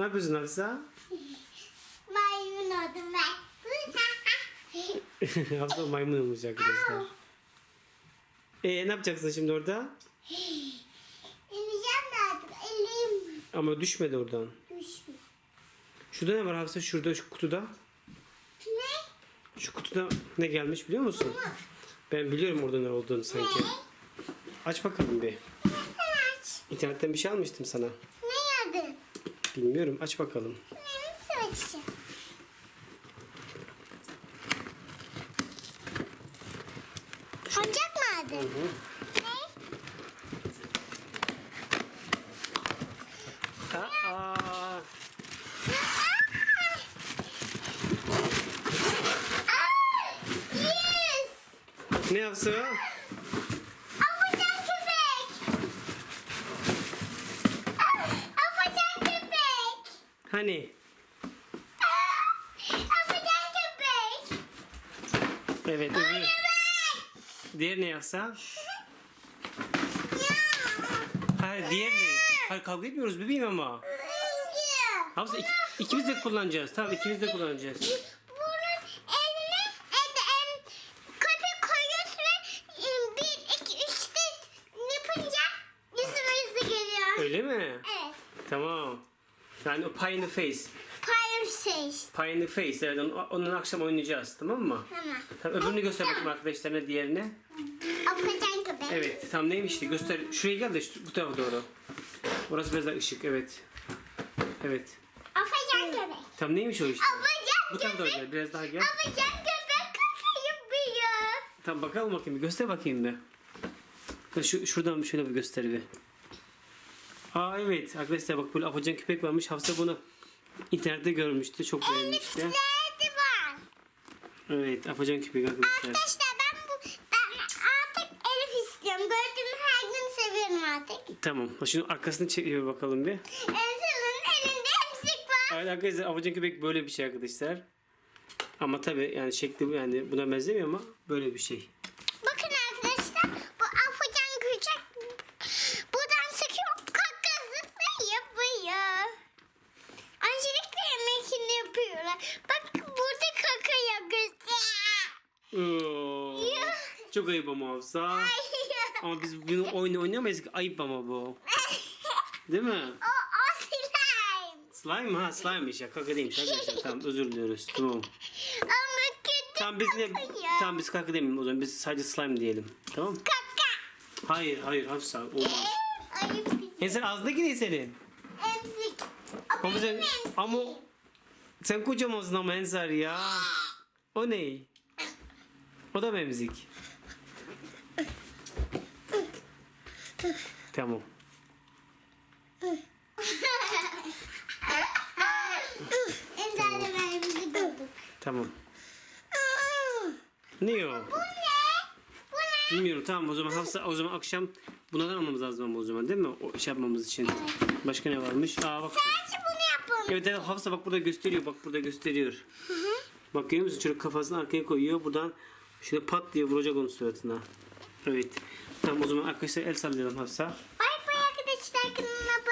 Ne yapıyorsun Hafsa? Maymun oldum ben. Hafsa maymun olmuş arkadaşlar. Ee, ne yapacaksın şimdi orada? İneceğim de artık. Elim Ama düşmedi oradan. düşmüyor. Şurada ne var Hafsa? Şurada şu kutuda. Ne? Şu kutuda ne gelmiş biliyor musun? Ben biliyorum orada ne olduğunu sanki. Ne? Aç bakalım bir. Aç. İnternetten bir şey almıştım sana. Bilmiyorum. Aç bakalım. Nasıl açacağım? Oyuncak mı aldın? Ne? Aa, ne yapsın? Afacan köpek! Afacan köpek! Hani? Afacan köpek! Evet. Öbür. Diğer ne yapsa? Ya! Hayır diğer ne? Hayır kavga etmiyoruz bebeğim ama. Hafsa ik- ikimiz de kullanacağız. Tamam ikimiz de kullanacağız. Bunun eline et, em, köpek koyuyorsun ve em, bir, iki, üçte yapınca yüzüme yüzü geliyor. Öyle mi? Evet. Tamam. Yani o Pie in the Face. Fire Sage. Pie in the Face. Evet onu, onun akşam oynayacağız. Tamam mı? Tamam. Tamam öbürünü göster bakayım arkadaşlarına diğerine. Afacan köpek. Evet tam neymişti göster. Şuraya gel de şu, bu tarafa doğru. Orası biraz daha ışık evet. Evet. Afacan köpek. Tam neymiş o işte? Bu Afacan tarafa doğru köpek. gel biraz daha gel. Afacan köpek kaka yapıyor. Tam bakalım bakayım bir göster bakayım bir. Şu, şuradan şöyle bir göster bir. Aa evet arkadaşlar bak böyle apacan köpek varmış. Hafsa bunu internette görmüştü. Çok beğenmişti. Elif'lerde var. Evet apacan köpek arkadaşlar. Arkadaşlar ben bu ben artık Elif istiyorum. Gördüğüm her gün seviyorum artık. Tamam. Şimdi arkasını çekiyor bakalım bir. Ensel'in elinde emzik var. Evet arkadaşlar apacan köpek böyle bir şey arkadaşlar. Ama tabi yani şekli yani buna benzemiyor ama böyle bir şey. Bakın arkadaşlar bu afacan küçük buradan sıkıyor kakası da yapıyor. Öncelikle yemekini yapıyorlar. Bak burada kaka yapıyor. Oo, çok ayıp ama Hafsa. Ama biz bunu oyun oynayamayız ki. Ayıp ama bu. Değil mi? o, o slime. Slime? Ha slime'miş ya. Kaka değilmiş arkadaşlar. Tamam özür diliyoruz. Tamam. Ama kötü Tamam biz ne? kaka. Tamam biz kaka demeyelim o zaman. Biz sadece slime diyelim. Tamam? Kaka. Hayır hayır Hafsa olmaz. Ayıp. Ensar ağzındaki ne senin? Emzik. O Ama benim sen, emzik. ama sen kocamansın ama Ensar ya. O ne? O da memzik. Tamam. Emzikle ben emzik olduk. Tamam. Ne o? Bu ne? Bilmiyorum tamam o zaman Hafsa o zaman akşam bunlardan almamız lazım ama o zaman değil mi? O iş yapmamız için. Başka ne varmış? Aa bak. Sadece bunu yapalım. Evet evet Hafsa bak burada gösteriyor. Bak burada gösteriyor. Bak görüyor musun? Çocuk kafasını arkaya koyuyor. Buradan şöyle pat diye vuracak onun suratına. Evet. Tamam o zaman arkadaşlar el sallayalım Hafsa. Bay bay arkadaşlar kanalıma